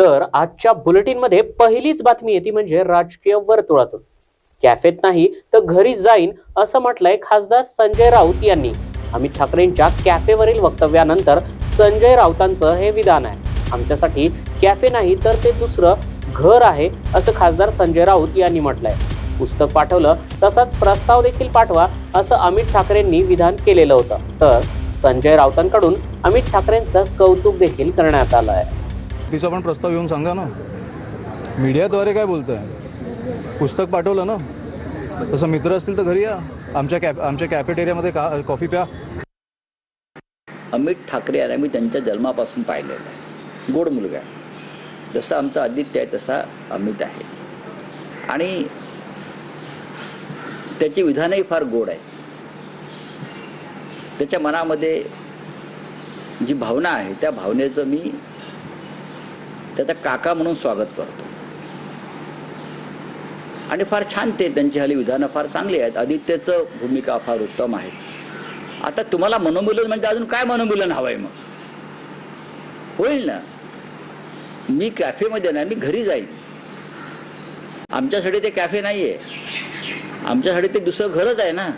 तर आजच्या बुलेटिनमध्ये पहिलीच बातमी येते म्हणजे राजकीय वर्तुळातून. कॅफेत नाही तर घरी जाईन असं म्हटलंय खासदार संजय राऊत यांनी. अमित ठाकरेंच्या कॅफेवरील वक्तव्यानंतर संजय राऊतांचं हे विधान आहे. आमच्यासाठी कॅफे नाही तर ते दुसरं घर आहे असं खासदार संजय राऊत यांनी म्हटलंय. पुस्तक पाठवलं तसाच प्रस्ताव देखील पाठवा असं अमित ठाकरेंनी विधान केलेलं होतं. तर संजय राऊतांकडून अमित ठाकरेंचं कौतुक देखील करण्यात आलं आहे. तिचा पण प्रस्ताव येऊन सांगा ना. मीडियाद्वारे काय बोलत आहे पुस्तक पाठवलं ना. तसं मित्र असतील तर घरी या. आमच्या कॅफ आमच्या कॅफेटेरियामध्ये का कॉफी प्या. अमित ठाकरे यांना मी त्यांच्या जन्मापासून पाहिलेलं आहे. गोड मुलगा आहे. जसा आमचा आदित्य आहे तसा अमित आहे. आणि त्याची विधानही फार गोड आहे. त्याच्या मनामध्ये जी भावना आहे त्या भावनेचं मी त्याचा काका म्हणून स्वागत करतो. आणि फार छान ते त्यांची हल्ली विधानं फार चांगली आहेत. आदित्यचं भूमिका फार उत्तम आहे. आता तुम्हाला मनोमिलन म्हणजे अजून काय मनोमिलन हवं आहे मग? होईल ना? मी कॅफेमध्ये नाही मी घरी जाईन. आमच्यासाठी ते कॅफे नाही आहे आमच्यासाठी ते दुसरं घरच आहे ना?